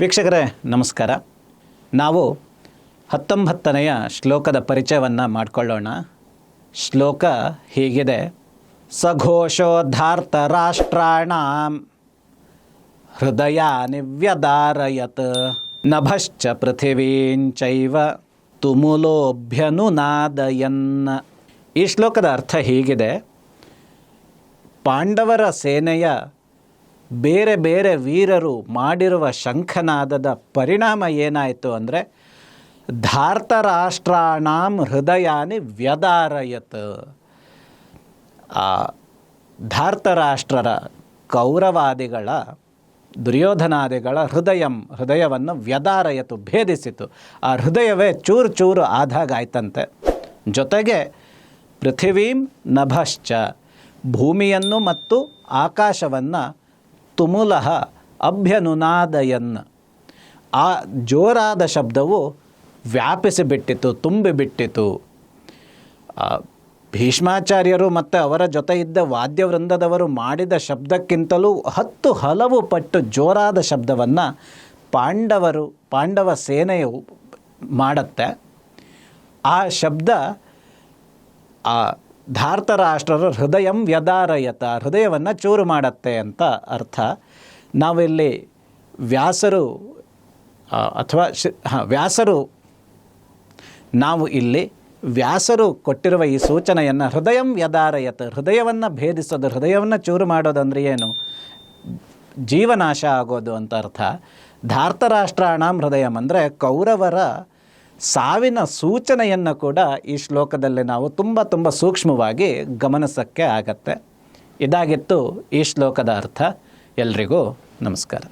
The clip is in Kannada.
ವೀಕ್ಷಕರೇ, ನಮಸ್ಕಾರ. ನಾವು ಹತ್ತೊಂಬತ್ತನೆಯ ಶ್ಲೋಕದ ಪರಿಚಯವನ್ನು ಮಾಡಿಕೊಳ್ಳೋಣ. ಶ್ಲೋಕ ಹೀಗಿದೆ. ಸಘೋಷೋದ್ಧಾರ್ಥ ರಾಷ್ಟ್ರಾಣ ಹೃದಯ ನಿವ್ಯದಾರಯತ್ ನಭಶ್ಚ ಪೃಥಿವೀಂಚೈವ ತುಮುಲೋಭ್ಯನುನಾದಯನ್ನ ಈ ಶ್ಲೋಕದ ಅರ್ಥ ಹೀಗಿದೆ. ಪಾಂಡವರ ಸೇನೆಯ ಬೇರೆ ಬೇರೆ ವೀರರು ಮಾಡಿರುವ ಶಂಖನಾದದ ಪರಿಣಾಮ ಏನಾಯಿತು ಅಂದರೆ ಧಾರ್ತರಾಷ್ಟ್ರಾಣಾಂ ಹೃದಯಾನಿ ವ್ಯದಾರಯತ್. ಆ ಧಾರ್ತರಾಷ್ಟ್ರರ ಕೌರವಾದಿಗಳ, ದುರ್ಯೋಧನಾದಿಗಳ ಹೃದಯಂ, ಹೃದಯವನ್ನು ವ್ಯದಾರಯತು ಭೇದಿಸಿತು. ಆ ಹೃದಯವೇ ಚೂರು ಚೂರು ಆದಾಗಾಯ್ತಂತೆ. ಜೊತೆಗೆ ಪೃಥಿವೀಂ ನಭಶ್ಚ ಭೂಮಿಯನ್ನು ಮತ್ತು ಆಕಾಶವನ್ನು ತುಮುಲಹ ಅಭ್ಯನುನಾದಯನ್. ಆ ಜೋರಾದ ಶಬ್ದವು ವ್ಯಾಪಿಸಿಬಿಟ್ಟಿತು, ತುಂಬಿಬಿಟ್ಟಿತು. ಭೀಷ್ಮಾಚಾರ್ಯರು ಮತ್ತು ಅವರ ಜೊತೆ ಇದ್ದ ವಾದ್ಯವೃಂದದವರು ಮಾಡಿದ ಶಬ್ದಕ್ಕಿಂತಲೂ ಹತ್ತು ಹಲವು ಪಟ್ಟು ಜೋರಾದ ಶಬ್ದವನ್ನು ಪಾಂಡವರು, ಪಾಂಡವ ಸೇನೆಯು ಮಾಡುತ್ತೆ. ಆ ಶಬ್ದ, ಆ ಧಾರ್ತರಾಷ್ಟ್ರರ ಹೃದಯಂ ವ್ಯದಾರಯತ ಹೃದಯವನ್ನು ಚೂರು ಮಾಡತ್ತೆ ಅಂತ ಅರ್ಥ. ನಾವಿಲ್ಲಿ ವ್ಯಾಸರು ಅಥವಾ ವ್ಯಾಸರು, ನಾವು ಇಲ್ಲಿ ವ್ಯಾಸರು ಕೊಟ್ಟಿರುವ ಈ ಸೂಚನೆಯನ್ನು ಹೃದಯಂ ವ್ಯದಾರಯತ ಹೃದಯವನ್ನು ಭೇದಿಸೋದು, ಹೃದಯವನ್ನು ಚೂರು ಮಾಡೋದಂದ್ರೆ ಏನು? ಜೀವನಾಶ ಆಗೋದು ಅಂತ ಅರ್ಥ. ಧಾರ್ತರಾಷ್ಟ್ರಾಣಾಂ ಹೃದಯಂ ಅಂದರೆ ಕೌರವರ ಸಾವಿನ ಸೂಚನೆಯನ್ನು ಕೂಡ ಈ ಶ್ಲೋಕದಲ್ಲಿ ನಾವು ತುಂಬ ತುಂಬ ಸೂಕ್ಷ್ಮವಾಗಿ ಗಮನಿಸೋಕ್ಕೆ ಆಗತ್ತೆ. ಇದಾಗಿತ್ತು ಈ ಶ್ಲೋಕದ ಅರ್ಥ. ಎಲ್ರಿಗೂ ನಮಸ್ಕಾರ.